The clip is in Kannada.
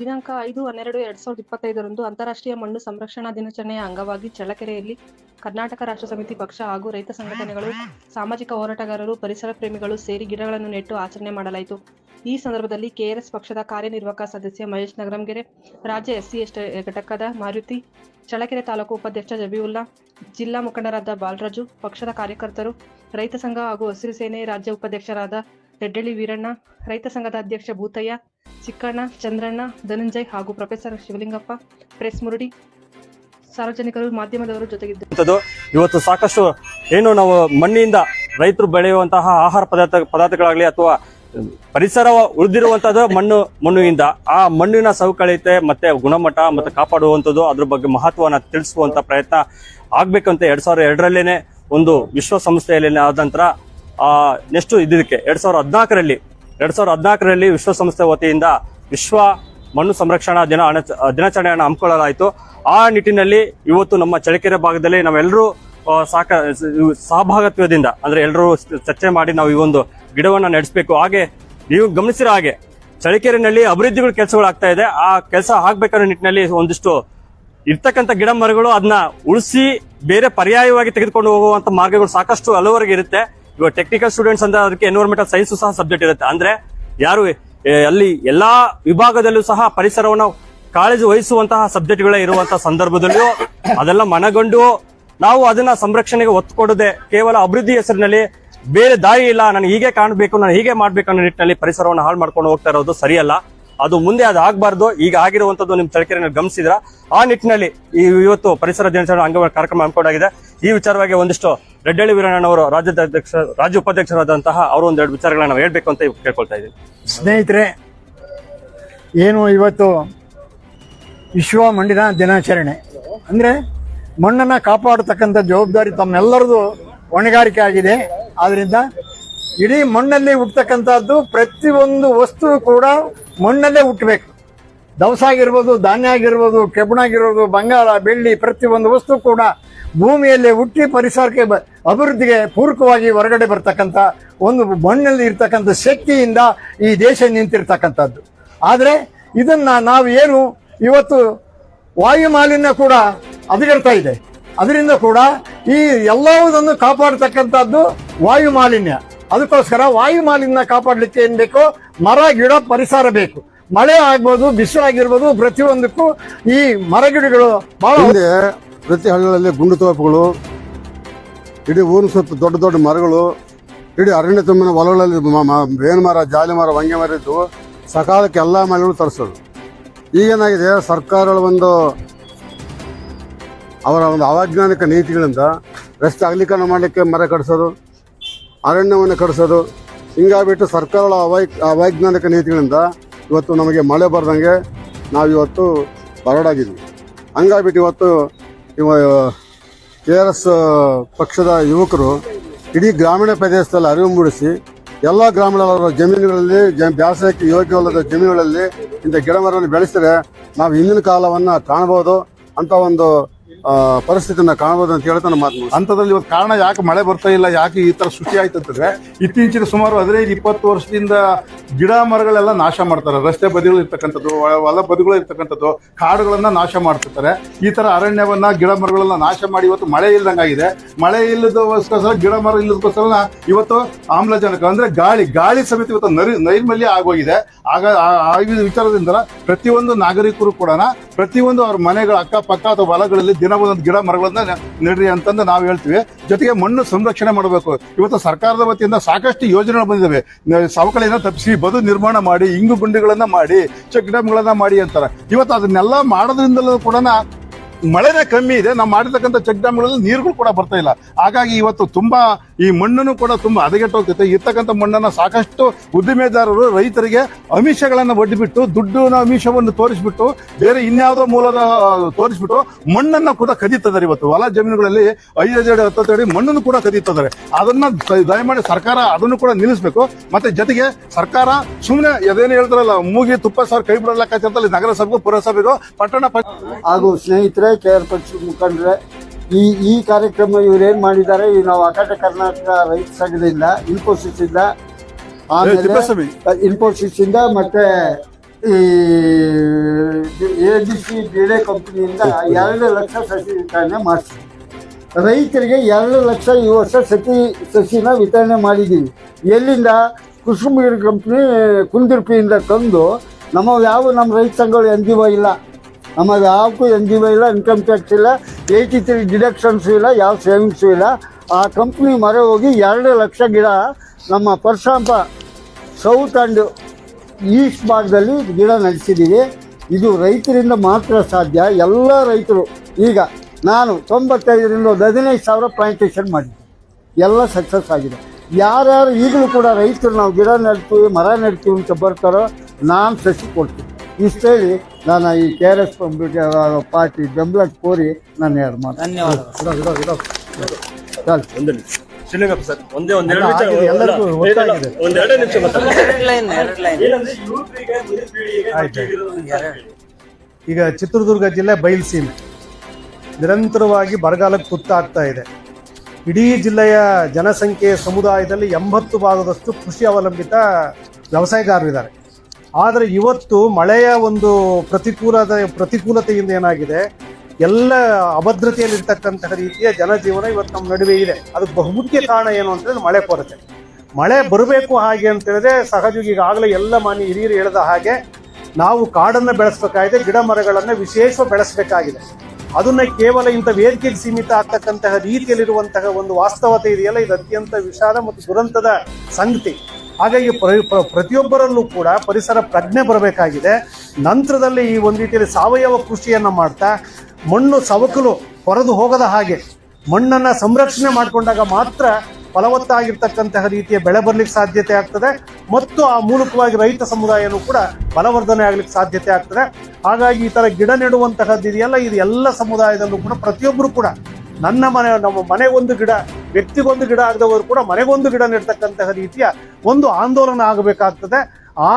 ದಿನಾಂಕ ಐದು, ಹನ್ನೆರಡು, ಎರಡ್ ಸಾವಿರದ ಇಪ್ಪತ್ತೈದರಂದು ಅಂತಾರಾಷ್ಟ್ರೀಯ ಮಣ್ಣು ಸಂರಕ್ಷಣಾ ದಿನಾಚರಣೆಯ ಅಂಗವಾಗಿ ಚಳ್ಳಕೆರೆಯಲ್ಲಿ ಕರ್ನಾಟಕ ರಾಷ್ಟ್ರ ಸಮಿತಿ ಪಕ್ಷ ಹಾಗೂ ರೈತ ಸಂಘಟನೆಗಳು, ಸಾಮಾಜಿಕ ಹೋರಾಟಗಾರರು, ಪರಿಸರ ಪ್ರೇಮಿಗಳು ಸೇರಿ ಗಿಡಗಳನ್ನು ನೆಟ್ಟು ಆಚರಣೆ ಮಾಡಲಾಯಿತು. ಈ ಸಂದರ್ಭದಲ್ಲಿ ಕೆಆರ್ಎಸ್ ಪಕ್ಷದ ಕಾರ್ಯನಿರ್ವಾಹಕ ಸದಸ್ಯ ಮಹೇಶ್ ನಗರಂಗೆರೆ, ರಾಜ್ಯ ಎಸ್ಸಿ ಎಸ್ಟಿ ಘಟಕದ ಮಾರುತಿ, ಚಳ್ಳಕೆರೆ ತಾಲೂಕು ಉಪಾಧ್ಯಕ್ಷ ಜಬೀವುಲ್ಲಾ, ಜಿಲ್ಲಾ ಮುಖಂಡರಾದ ಬಾಲರಾಜು, ಪಕ್ಷದ ಕಾರ್ಯಕರ್ತರು, ರೈತ ಸಂಘ ಹಾಗೂ ಹಸಿರು ಸೇನೆ ರಾಜ್ಯ ಉಪಾಧ್ಯಕ್ಷರಾದ ರೆಡ್ಡಳ್ಳಿ ವೀರಣ್ಣ, ರೈತ ಸಂಘದ ಅಧ್ಯಕ್ಷ ಭೂತಯ್ಯ ಚಿಕ್ಕಣ್ಣ, ಚಂದ್ರಣ್ಣ, ಧನಂಜಯ್ ಹಾಗೂ ಪ್ರೊಫೆಸರ್ ಶಿವಲಿಂಗಪ್ಪ, ಪ್ರೆಸ್ ಮುರುಡಿ. ಸಾರ್ವಜನಿಕರು, ಮಾಧ್ಯಮದವರು ಜೊತೆಗಿದ್ದರು ಅಂತದ್ದು ಇವತ್ತು ಸಾಕಷ್ಟು ಏನು ನಾವು ಮಣ್ಣಿನಿಂದ ರೈತರು ಬೆಳೆಯುವಂತಹ ಆಹಾರ ಪದಾರ್ಥ, ಪದಾರ್ಥಗಳಾಗಲಿ ಅಥವಾ ಪರಿಸರ ಉಳಿದಿರುವಂತದ್ದು ಮಣ್ಣು ಮಣ್ಣಿನಿಂದ ಆ ಮಣ್ಣಿನ ಸವಕಳಿತೆ ಮತ್ತೆ ಗುಣಮಟ್ಟ ಮತ್ತೆ ಕಾಪಾಡುವಂಥದ್ದು ಅದ್ರ ಬಗ್ಗೆ ಮಹತ್ವವನ್ನು ತಿಳಿಸುವಂತ ಪ್ರಯತ್ನ ಆಗ್ಬೇಕಂತ ಎರಡ್ ಸಾವಿರದ ಎರಡರಲ್ಲೇನೆ ಒಂದು ವಿಶ್ವಸಂಸ್ಥೆಯಲ್ಲಿ ಆದ ನಂತರ ಆ, ನೆಕ್ಸ್ಟ್ ಇದಕ್ಕೆ ಎರಡ್ ಸಾವಿರದ ಹದಿನಾಲ್ಕರಲ್ಲಿ ಎರಡ್ ಸಾವಿರದ ಹದಿನಾಲ್ಕರಲ್ಲಿ ವಿಶ್ವಸಂಸ್ಥೆ ವತಿಯಿಂದ ವಿಶ್ವ ಮಣ್ಣು ಸಂರಕ್ಷಣಾ ದಿನ ದಿನಾಚರಣೆಯನ್ನು ಹಮ್ಮಿಕೊಳ್ಳಲಾಯಿತು. ಆ ನಿಟ್ಟಿನಲ್ಲಿ ಇವತ್ತು ನಮ್ಮ ಚಳ್ಳಕೆರೆ ಭಾಗದಲ್ಲಿ ನಾವೆಲ್ಲರೂ ಸಾಕ, ಸಹಭಾಗತ್ವದಿಂದ, ಅಂದ್ರೆ ಎಲ್ಲರೂ ಚರ್ಚೆ ಮಾಡಿ ನಾವು ಈ ಒಂದು ಗಿಡವನ್ನು ನಡೆಸಬೇಕು. ಹಾಗೆ ನೀವು ಗಮನಿಸಿರೋ ಹಾಗೆ ಚಳ್ಳಕೆರೆನಲ್ಲಿ ಅಭಿವೃದ್ಧಿಗಳ ಕೆಲಸಗಳು ಆಗ್ತಾ ಇದೆ. ಆ ಕೆಲಸ ಆಗ್ಬೇಕಾದ್ರೆ ನಿಟ್ಟಿನಲ್ಲಿ ಒಂದಿಷ್ಟು ಇರ್ತಕ್ಕಂಥ ಗಿಡ ಮರಗಳು ಅದನ್ನ ಉಳಿಸಿ ಬೇರೆ ಪರ್ಯಾಯವಾಗಿ ತೆಗೆದುಕೊಂಡು ಹೋಗುವಂತ ಮಾರ್ಗಗಳು ಸಾಕಷ್ಟು ಹಲವರಿಗೆ ಇರುತ್ತೆ. ಇವಾಗ ಟೆಕ್ನಿಕಲ್ ಸ್ಟೂಡೆಂಟ್ಸ್ ಅಂತ ಅದಕ್ಕೆ ಎನ್ವೈರ್ಮೆಂಟಲ್ ಸೈನ್ಸ್ ಸಹ ಸಬ್ಜೆಕ್ಟ್ ಇರುತ್ತೆ. ಅಂದ್ರೆ ಯಾರು ಅಲ್ಲಿ ಎಲ್ಲಾ ವಿಭಾಗದಲ್ಲೂ ಸಹ ಪರಿಸರವನ್ನು ಕಾಳಜಿ ವಹಿಸುವಂತಹ ಸಬ್ಜೆಕ್ಟ್ಗಳೇ ಇರುವಂತಹ ಸಂದರ್ಭದಲ್ಲಿಯೂ ಅದೆಲ್ಲ ಮನಗೊಂಡು ನಾವು ಅದನ್ನ ಸಂರಕ್ಷಣೆಗೆ ಒತ್ತು ಕೊಡದೆ ಕೇವಲ ಅಭಿವೃದ್ಧಿ ಹೆಸರಿನಲ್ಲಿ ಬೇರೆ ದಾರಿ ಇಲ್ಲ, ನಾನು ಹೀಗೆ ಕಾಣಬೇಕು, ನಾನು ಹೀಗೆ ಮಾಡ್ಬೇಕು ಅನ್ನೋ ನಿಟ್ಟಿನಲ್ಲಿ ಪರಿಸರವನ್ನು ಹಾಳು ಮಾಡ್ಕೊಂಡು ಹೋಗ್ತಾ ಇರೋದು ಸರಿಯಲ್ಲ. ಅದು ಮುಂದೆ ಅದು ಆಗ್ಬಾರ್ದು. ಈಗ ಆಗಿರುವಂತದ್ದು ನಿಮ್ ಚಳ್ಳಕೆರೆಯನ್ನು ಗಮನಿಸಿದ್ರ? ಆ ನಿಟ್ಟಿನಲ್ಲಿ ಇವತ್ತು ಪರಿಸರ ದಿನಾಚರಣೆ ಅಂಗವಾಗಿ ಕಾರ್ಯಕ್ರಮ ಹಮ್ಮಿಕೊಂಡಾಗಿದೆ. ಈ ವಿಚಾರವಾಗಿ ಒಂದಿಷ್ಟು ರೆಡ್ಡಳ್ಳಿ ವೀರಣ್ಣನವರು ರಾಜ್ಯದ ಅಧ್ಯಕ್ಷ, ರಾಜ್ಯ ಉಪಾಧ್ಯಕ್ಷರಾದಂತಹ ಅವರು ಒಂದೆರಡು ವಿಚಾರಗಳನ್ನ ನಾವು ಹೇಳ್ಬೇಕು ಅಂತ ಕೇಳ್ಕೊಳ್ತಾ ಇದ್ದೀನಿ ಸ್ನೇಹಿತರೆ, ಏನು ಇವತ್ತು ವಿಶ್ವ ಮಣ್ಣಿನ ದಿನಾಚರಣೆ? ಅಂದರೆ ಮಣ್ಣನ್ನು ಕಾಪಾಡತಕ್ಕಂಥ ಜವಾಬ್ದಾರಿ ತಮ್ಮೆಲ್ಲರದು ಹೊಣೆಗಾರಿಕೆ ಆಗಿದೆ. ಆದ್ದರಿಂದ ಇಡೀ ಮಣ್ಣಲ್ಲಿ ಹುಟ್ಟತಕ್ಕಂಥದ್ದು ಪ್ರತಿಯೊಂದು ವಸ್ತು ಕೂಡ ಮಣ್ಣಲ್ಲೇ ಹುಟ್ಟಬೇಕು. ದವಸ ಆಗಿರ್ಬೋದು, ಧಾನ್ಯ ಆಗಿರ್ಬೋದು, ಕೆಬ್ಬಣ ಆಗಿರ್ಬೋದು, ಬಂಗಾರ, ಬೆಳ್ಳಿ ಪ್ರತಿಯೊಂದು ವಸ್ತು ಕೂಡ ಭೂಮಿಯಲ್ಲೇ ಹುಟ್ಟಿ ಪರಿಸರಕ್ಕೆ ಅಭಿವೃದ್ಧಿಗೆ ಪೂರಕವಾಗಿ ಹೊರಗಡೆ ಬರ್ತಕ್ಕಂಥ ಒಂದು ಮಣ್ಣಲ್ಲಿ ಇರ್ತಕ್ಕಂಥ ಶಕ್ತಿಯಿಂದ ಈ ದೇಶ ನಿಂತಿರ್ತಕ್ಕಂಥದ್ದು. ಆದರೆ ಇದನ್ನ ನಾವು ಏನು ಇವತ್ತು ವಾಯು ಮಾಲಿನ್ಯ ಕೂಡ ಅದಗಡ್ತಾ ಇದೆ. ಅದರಿಂದ ಕೂಡ ಈ ಎಲ್ಲವುದನ್ನು ಕಾಪಾಡ್ತಕ್ಕಂಥದ್ದು ವಾಯು ಮಾಲಿನ್ಯ. ಅದಕ್ಕೋಸ್ಕರ ವಾಯು ಮಾಲಿನ್ಯ ಕಾಪಾಡಲಿಕ್ಕೆ ಏನ್ ಬೇಕೋ ಮರ, ಗಿಡ, ಪರಿಸರ ಬೇಕು. ಮಳೆ ಆಗ್ಬೋದು ಬಿಸಿಲು ಆಗಿರ್ಬೋದು ಪ್ರತಿಯೊಂದಕ್ಕೂ ಈ ಮರಗಿಡಗಳು ಬಹಳ ಪ್ರತಿ ಹಳ್ಳಿಗಳಲ್ಲಿ ಗುಂಡು ತೋಪುಗಳು, ಇಡೀ ಊರಿನ ಸುತ್ತ ದೊಡ್ಡ ದೊಡ್ಡ ಮರಗಳು, ಇಡೀ ಅರಣ್ಯ ತುಂಬಿನ ಹೊಲಗಳಲ್ಲಿ ಬೇವಿನ ಮರ, ಜಾಲಿ ಮರ, ವಂಗೆ ಮರ ಇದ್ದು ಸಕಾಲಕ್ಕೆ ಎಲ್ಲ ಮನೆಗಳು ತರಿಸೋದು. ಈಗೇನಾಗಿದೆ ಸರ್ಕಾರಗಳ ಒಂದು ಅವರ ಒಂದು ಅವೈಜ್ಞಾನಿಕ ನೀತಿಗಳಿಂದ ರಸ್ತೆ ಅಗಲೀಕರಣ ಮಾಡಲಿಕ್ಕೆ ಮರ ಕಡಿಸೋದು ಅರಣ್ಯವನ್ನು ಕಡಿಸೋದು ಹಿಂಗಾಗ್ಬಿಟ್ಟು ಸರ್ಕಾರಗಳ ಅವೈ, ಅವೈಜ್ಞಾನಿಕ ನೀತಿಗಳಿಂದ ಇವತ್ತು ನಮಗೆ ಮಳೆ ಬರ್ದಂಗೆ ನಾವು ಇವತ್ತು ಬರಡಾಗಿದ್ವಿ. ಹಂಗಾಗ್ಬಿಟ್ಟು ಇವತ್ತು ಇವ ಕೆ ಆರ್ ಎಸ್ ಪಕ್ಷದ ಯುವಕರು ಇಡೀ ಗ್ರಾಮೀಣ ಪ್ರದೇಶದಲ್ಲಿ ಅರಿವು ಮೂಡಿಸಿ ಎಲ್ಲ ಗ್ರಾಮೀಣ ಜಮೀನುಗಳಲ್ಲಿ ಬೇಸಾಯಕ್ಕೆ ಯೋಗ್ಯವಲ್ಲದ ಜಮೀನುಗಳಲ್ಲಿ ಇಂಥ ಗಿಡ ಮರವನ್ನು ಬೆಳೆಸಿದ್ರೆ ನಾವು ಹಿಂದಿನ ಕಾಲವನ್ನು ಕಾಣಬಹುದು ಅಂತ ಒಂದು ಪರಿಸ್ಥಿತಿನ ಕಾಣಬಹುದು ಅಂತ ಹೇಳ್ತಾ ನಮ್ಮ ಮಾತು ಅಂತದಲ್ಲಿ ಇವತ್ತು ಕಾರಣ ಯಾಕೆ ಮಳೆ ಬರ್ತಾ ಇಲ್ಲ, ಯಾಕೆ ಈ ತರ ಸೃಷ್ಟಿ ಆಯ್ತು ಅಂತಂದ್ರೆ ಇತ್ತೀಚಿನ ಸುಮಾರು ಹದಿನೈದು, ಇಪ್ಪತ್ತು ವರ್ಷದಿಂದ ಗಿಡ ಮರಗಳೆಲ್ಲ ನಾಶ ಮಾಡ್ತಾರೆ. ರಸ್ತೆ ಬದಿಗಳು ಇರ್ತಕ್ಕಂಥದ್ದು ಹೊಲ- ಬದಿಗಳು ಇರ್ತಕ್ಕಂಥದ್ದು, ಕಾಡುಗಳನ್ನ ನಾಶ ಮಾಡ್ತಿರ್ತಾರೆ. ಈ ತರ ಅರಣ್ಯವನ್ನ, ಗಿಡ ಮರಗಳನ್ನ ನಾಶ ಮಾಡಿ ಇವತ್ತು ಮಳೆ ಇಲ್ದಂಗಾಗಿದೆ ಮಳೆ ಇಲ್ಲದಕ್ಕೋಸ್ಕರ, ಗಿಡ ಮರ ಇಲ್ಲದಕ್ಕೋಸ್ಕರ ಇವತ್ತು ಆಮ್ಲಜನಕ, ಅಂದ್ರೆ ಗಾಳಿ ಗಾಳಿ ಸಮೇತ ಇವತ್ತು ನರಿ, ನೈರ್ಮಲ್ಯ ಆಗೋಗಿದೆ. ಆಗ ಆ ವಿಚಾರದಿಂದ ಪ್ರತಿಯೊಂದು ನಾಗರಿಕರು ಕೂಡ ಪ್ರತಿಯೊಂದು ಅವ್ರ ಮನೆಗಳ ಅಕ್ಕಪಕ್ಕ ಅಥವಾ ಹೊಲಗಳಲ್ಲಿ ದಿನ ಒಂದೊಂದು ಗಿಡ ಮರಗಳನ್ನ ನೆಡ್ರಿ ಅಂತಂದು ನಾವು ಹೇಳ್ತೀವಿ. ಜೊತೆಗೆ ಮಣ್ಣು ಸಂರಕ್ಷಣೆ ಮಾಡಬೇಕು. ಇವತ್ತು ಸರ್ಕಾರದ ವತಿಯಿಂದ ಸಾಕಷ್ಟು ಯೋಜನೆಗಳು ಬಂದಿದ್ದಾವೆ ಸವಕಳಿಯನ್ನ ತಪ್ಪಿಸಿ, ಬದು ನಿರ್ಮಾಣ ಮಾಡಿ, ಇಂಗು ಗುಂಡಿಗಳನ್ನ ಮಾಡಿ ಚೆಕ್ ಡ್ಯಾಮ್ಗಳನ್ನ ಮಾಡಿ ಅಂತಾರೆ. ಇವತ್ತು ಅದನ್ನೆಲ್ಲ ಮಾಡೋದ್ರಿಂದಲೂ ಕೂಡ ಮಳೆನೇ ಕಮ್ಮಿ ಇದೆ. ನಾವು ಮಾಡಿರ್ತಕ್ಕಂಥ ಚೆಕ್ ಡ್ಯಾಮ್ಗಳಲ್ಲಿ ನೀರುಗಳು ಕೂಡ ಬರ್ತಾ ಇಲ್ಲ. ಹಾಗಾಗಿ ಇವತ್ತು ತುಂಬಾ ಈ ಮಣ್ಣನ್ನು ಕೂಡ ತುಂಬಾ ಹದಗೆಟ್ಟು ಹೋಗ್ತೈತೆ ಇರ್ತಕ್ಕಂಥ ಮಣ್ಣನ್ನ ಸಾಕಷ್ಟು ಉದ್ದಿಮೆದಾರರು, ರೈತರಿಗೆ ಅಮಿಷಗಳನ್ನ ಒಡ್ಡಿಬಿಟ್ಟು ದುಡ್ಡಿನ ಅಮಿಷವನ್ನು ತೋರಿಸ್ಬಿಟ್ಟು, ಬೇರೆ ಇನ್ಯಾವುದೋ ಮೂಲದ ತೋರಿಸ್ಬಿಟ್ಟು ಮಣ್ಣನ್ನ ಕೂಡ ಕದೀತಿದ್ದಾರೆ ಇವತ್ತು. ಹೊಲ ಜಮೀನುಗಳಲ್ಲಿ ಐದೈದು ಅಡಿ, ಹತ್ತು ಅಡಿ ಮಣ್ಣನ್ನು ಕೂಡ ಕದೀತಿದ್ದಾರೆ. ಅದನ್ನ ದಯಮಾಡಿ ಸರ್ಕಾರ ಅದನ್ನು ಕೂಡ ನಿಲ್ಲಿಸಬೇಕು. ಮತ್ತೆ ಜೊತೆಗೆ ಸರ್ಕಾರ ಸುಮ್ಮನೆ ಅದೇನು ಹೇಳ್ತಾರಲ್ಲ, ಮೂಗಿ ತುಪ್ಪ ಸಾವಿರ ಕೈ ಬಿಡೋ ನಗರಸಭೆಗೂ ಪುರಸಭೆಗೂ ಪಟ್ಟಣ ಹಾಗೂ ಸ್ನೇಹಿತರೆ ಕೆ ಆರ್ ಪಕ್ಷದ ಮುಖಂಡರೆ ಈ ಈ ಕಾರ್ಯಕ್ರಮ ಇವರೇನು ಮಾಡಿದ್ದಾರೆ ಈ ನಾವು ಅಖಂಡ ಕರ್ನಾಟಕ ರೈತ ಸಂಘದಿಂದ ಇನ್ಫೋಸಿಸ್ ಇಂದ ಆಮೇಲೆ. ಇನ್ಫೋಸಿಸ್ ಇಂದ ಮತ್ತೆ ಈ ಎ ಬಿ ಸಿ ಬೇಳೆ ಕಂಪ್ನಿಯಿಂದ ಎರಡು ಲಕ್ಷ ಸಸಿ ವಿತರಣೆ ಮಾಡಿಸಿ ರೈತರಿಗೆ ಎರಡು ಲಕ್ಷ ಈ ವರ್ಷ ಸಸಿ ಸಸಿನ ವಿತರಣೆ ಮಾಡಿದ್ದೀವಿ. ಎಲ್ಲಿಂದ? ಕುಸುಮಗಿರಿ ಕಂಪ್ನಿ ಕುಂದಿರ್ಪಿಯಿಂದ ತಂದು ನಮ್ಮ ಯಾವ ನಮ್ಮ ರೈತ ಸಂಘಗಳು ಎಂದಿವೋ ಇಲ್ಲ ನಮ್ಮ ಯಾವಕ್ಕೂ ಎನ್ ಜಿ ಒ ಇಲ್ಲ ಇನ್ಕಮ್ ಟ್ಯಾಕ್ಸ್ ಇಲ್ಲ ಏಯ್ಟಿ ತ್ರೀ ಡಿಡಕ್ಷನ್ಸು ಇಲ್ಲ, ಯಾವ ಸೇವಿಂಗ್ಸು ಇಲ್ಲ. ಆ ಕಂಪ್ನಿ ಮರೆ ಹೋಗಿ ಎರಡು ಲಕ್ಷ ಗಿಡ ನಮ್ಮ ಪರಶಾಂಪ ಸೌತ್ ಆ್ಯಂಡ್ ಈಸ್ಟ್ ಭಾಗದಲ್ಲಿ ಗಿಡ ನಡೆಸಿದ್ದೀವಿ ಇದು ರೈತರಿಂದ ಮಾತ್ರ ಸಾಧ್ಯ. ಎಲ್ಲ ರೈತರು, ಈಗ ನಾನು ತೊಂಬತ್ತೈದರಿಂದ ಒಂದು ಹದಿನೈದು ಸಾವಿರ ಪ್ಲಾಂಟೇಷನ್ ಮಾಡಿದ್ದೆ. ಎಲ್ಲ ಸಕ್ಸಸ್ ಆಗಿದೆ. ಯಾರ್ಯಾರು ಈಗಲೂ ಕೂಡ ರೈತರು ನಾವು ಗಿಡ ನೆಡ್ತೀವಿ, ಮರ ನೆಡ್ತೀವಿ ಅಂತ ಬರ್ತಾರೋ, ನಾನು ಸಸಿ ಕೊಡ್ತೀನಿ. ಇಷ್ಟೇಳಿ ನಾನು ಈ ಕೆ ಆರ್ ಎಸ್ ಪಾರ್ಟಿ ಬೆಂಬಲ ಕೋರಿ ನಾನು ಎರಡು ಮಾತು. ಧನ್ಯವಾದ ಸರ್. ಒಂದೇ ಒಂದೆರಡು. ಒಂದೆರಡು ನಿಮಿಷ ಈಗ ಚಿತ್ರದುರ್ಗ ಜಿಲ್ಲೆ ಬಯಲ್ಸೀಮೆ ನಿರಂತರವಾಗಿ ಬರಗಾಲಕ್ಕೆ ತುತ್ತಾಗ್ತಾ ಇದೆ. ಇಡೀ ಜಿಲ್ಲೆಯ ಜನಸಂಖ್ಯೆಯ ಸಮುದಾಯದಲ್ಲಿ ಎಂಬತ್ತು ಭಾಗದಷ್ಟು ಕೃಷಿ ಅವಲಂಬಿತ ವ್ಯವಸಾಯಗಾರರಿದ್ದಾರೆ. ಆದರೆ ಇವತ್ತು ಮಳೆಯ ಒಂದು ಪ್ರತಿಕೂಲದ ಪ್ರತಿಕೂಲತೆಯಿಂದ ಏನಾಗಿದೆ? ಎಲ್ಲ ಅಭದ್ರತೆಯಲ್ಲಿರ್ತಕ್ಕಂತಹ ರೀತಿಯ ಜನಜೀವನ ಇವತ್ತು ನಮ್ಮ ನಡುವೆ ಇದೆ. ಅದಕ್ಕೆ ಬಹುಮುಖ್ಯ ಕಾರಣ ಏನು ಅಂತಂದ್ರೆ ಮಳೆ ಕೊರತೆ. ಮಳೆ ಬರಬೇಕು ಹಾಗೆ ಅಂತ ಹೇಳಿದ್ರೆ ಸಹಜವಾಗಿ ಈಗಾಗಲೇ ಎಲ್ಲ ಮಾನ್ಯ ಹಿರಿಯರು ಹೇಳಿದ ಹಾಗೆ ನಾವು ಕಾಡನ್ನು ಬೆಳೆಸಬೇಕಾಗಿದೆ, ಗಿಡ ಮರಗಳನ್ನು ವಿಶೇಷ ಬೆಳೆಸಬೇಕಾಗಿದೆ. ಅದನ್ನ ಕೇವಲ ಇಂಥ ವೇದಿಕೆಗೆ ಸೀಮಿತ ಆಗ್ತಕ್ಕಂತಹ ರೀತಿಯಲ್ಲಿರುವಂತಹ ಒಂದು ವಾಸ್ತವತೆ ಇದೆಯಲ್ಲ? ಇದು ಅತ್ಯಂತ ವಿಷಾದ ಮತ್ತು ದುರಂತದ ಸಂಗತಿ. ಹಾಗಾಗಿ ಪ್ರ- ಪ್ರ- ಪ್ರತಿಯೊಬ್ಬರಲ್ಲೂ ಕೂಡ ಪರಿಸರ ಪ್ರಜ್ಞೆ ಬರಬೇಕಾಗಿದೆ. ನಂತರದಲ್ಲಿ ಈ ಒಂದು ರೀತಿಯಲ್ಲಿ ಸಾವಯವ ಕೃಷಿಯನ್ನು ಮಾಡ್ತಾ ಮಣ್ಣು ಸವಕಲು ಹೊರದು ಹೋಗದ ಹಾಗೆ ಮಣ್ಣನ್ನು ಸಂರಕ್ಷಣೆ ಮಾಡಿಕೊಂಡಾಗ ಮಾತ್ರ ಫಲವತ್ತಾಗಿರ್ತಕ್ಕಂತಹ ರೀತಿಯ ಬೆಳೆ ಬರಲಿಕ್ಕೆ ಸಾಧ್ಯತೆ ಆಗ್ತದೆ. ಮತ್ತು ಆ ಮೂಲಕವಾಗಿ ರೈತ ಸಮುದಾಯನೂ ಕೂಡ ಬಲವರ್ಧನೆ ಆಗ್ಲಿಕ್ಕೆ ಸಾಧ್ಯತೆ ಆಗ್ತದೆ. ಹಾಗಾಗಿ ಈ ಥರ ಗಿಡ ನೆಡುವಂತಹದ್ದು ಇದೆಯಲ್ಲ ಇದು ಎಲ್ಲ ಸಮುದಾಯದಲ್ಲೂ ಕೂಡ ಪ್ರತಿಯೊಬ್ಬರು ಕೂಡ ನನ್ನ ಮನೆ, ನಮ್ಮ ಮನೆ ಒಂದು ಗಿಡ ವ್ಯಕ್ತಿಗೊಂದು ಗಿಡ ಆಗದವರು ಕೂಡ ಮನೆಗೊಂದು ಗಿಡ ನೆಡ್ತಕ್ಕಂತಹ ರೀತಿಯ ಒಂದು ಆಂದೋಲನ ಆಗಬೇಕಾಗ್ತದೆ. ಆ